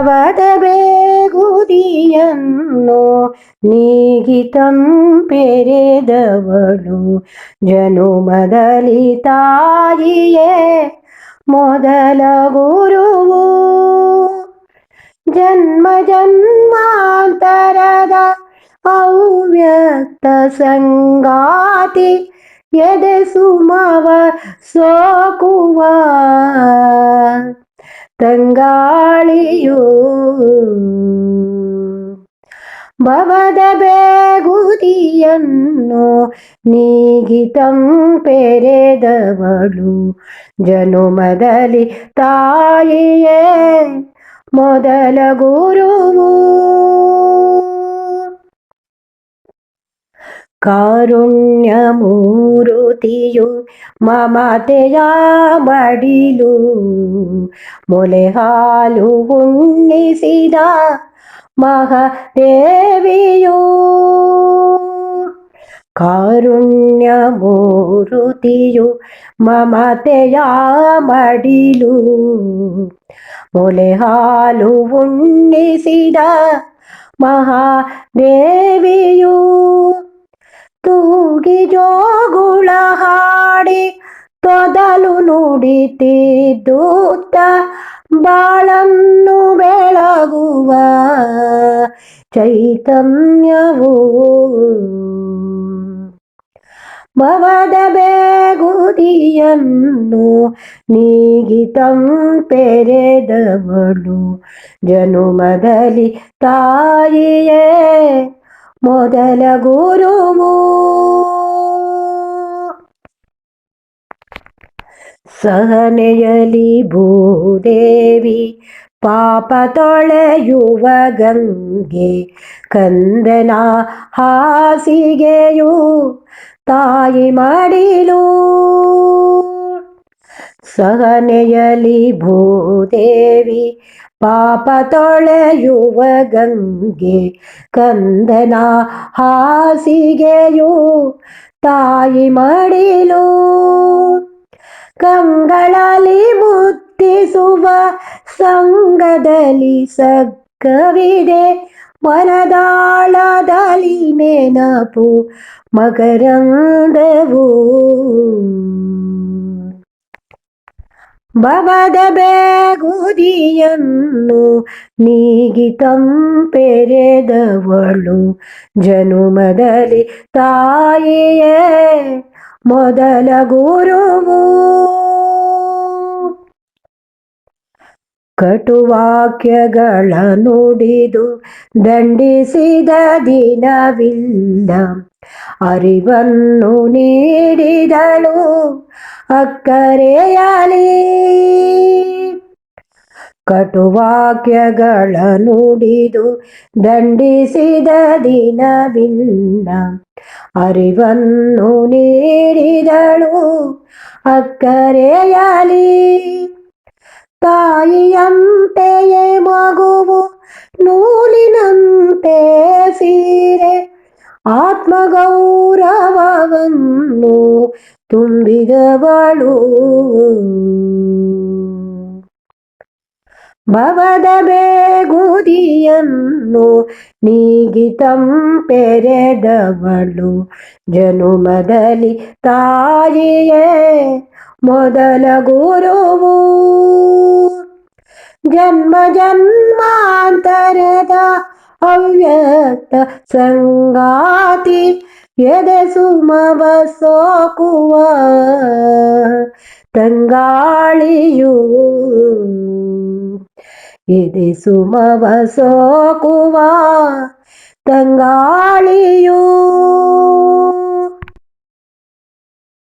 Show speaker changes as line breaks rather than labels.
ಅವದ ಬೇಗುದಿಯನ್ನು ನೀಗಿತಂಪೆರೆದವಳು ಮದಲಿ ತಾಯಿಯೇ ಮೊದಲ ಗುರುವು. ಜನ್ಮ ಜನ್ಮಾಂತರದ ಅವ್ಯಕ್ತ ಸಂಗಾತಿ ಎದೆ ಸುಮವ ಸೋಕುವ. ತಂಗಾಳಿಯು ಭವದ ಬೇಗುದಿಯನ್ನು ನೀಗಿತಂಪೆರೆದವಳು ಜನುಮದಲ್ಲಿ ತಾಯಿಯೇ ಮೊದಲ ಗುರುವು ಕಾರುಣ್ಯ ಮೂರುತಿಯು ಮಮತೆಯ ಮಡಿಲು ಮೊಲೆ ಹಾಲು ಉಣ್ಣಿಸಿದ ಮಹದೇವಿಯು ಕಾರುಣ್ಯ ಮೂರುತಿಯು ಮಮತೆಯ ಮಡಿಲು ಮೊಲೆ ಹಾಲು ಉಣ್ಣಿಸಿದ ತೊದಲು ನುಡಿತಿದ್ದೂತ ಬಾಳನ್ನು ಬೆಳಗುವ ಚೈತನ್ಯವು. ಭವದ ಬೇಗುದಿಯನ್ನು ನೀಗಿತಂಪೆರೆದವಳು ಜನುಮದಲ್ಲಿ ತಾಯಿಯೇ ಮೊದಲ ಗುರುವು. ಸಹನೆಯಲಿ ಭೂದೇವಿ ಪಾಪ ತೊಳೆಯುವ ಗಂಗೆ ಕಂದನ ಹಾಸಿಗೆಯು ತಾಯಿ ಮಾಡಿಲು. ಸಹನೆಯಲಿ ಭೂದೇವಿ ಪಾಪ ತೊಳೆಯುವ ಗಂಗೆ ಕಂದನ ಹಾಸಿಗೆಯು ತಾಯಿ ಮಡಿಲು. ಕಂಗಳಲ್ಲಿ ಮುತ್ತಿಸುವ ಸಂಗದಲ್ಲಿ ಸಗ್ಗವಿದೆ. ಮನದಾಳದಲ್ಲಿ ನೆನಪು ಮಕರಂದವು. ಭವದ ಬೇಗುದಿಯನ್ನು ನೀಗಿತಂಪೆರೆದವಳು ಜನುಮದಲ್ಲಿ ತಾಯಿಯೇ ಮೊದಲ ಗುರುವು. ಕಟುವಾಕ್ಯಗಳ ನುಡಿದು ದಂಡಿಸಿದ ದಿನವಿಲ್ಲ. ಅರಿವನ್ನು ನೀಡಿದಳು ಅಕ್ಕರೆಯಲಿ. ಕಟುವಾಕ್ಯಗಳ ನುಡಿದು ದಂಡಿಸಿದ ದಿನವಿಲ್ಲ. ಅರಿವನ್ನು ನೀಡಿದಳು ಅಕ್ಕರೆಯಲಿ ತಾಯಿಯಂತೆಯೇ ಮಗುವು ನೂಲಿನಂತೆ ಸೀರೆ ಆತ್ಮಗೌರವವನ್ನು ತುಂಬಿದವಳು ಭವದ ಬೇಗುದಿಯನ್ನು ನೀಗಿತಂ ಪೆರೆದವಳು. ಜನುಮದಲ್ಲಿ ತಾಯಿಯೇ ಮೊದಲ ಗುರುವು. ಜನ್ಮ ಜನ್ಮಾಂತರದ ಅವ್ಯಕ್ತ ಸಂಗಾತಿ ಎದೆ ಸುಮವ ಸೋಕುವ ತಂಗಾಳಿಯು. ಎದೆ ಸುಮವ ಸೋಕುವ ತಂಗಾಳಿಯೂ.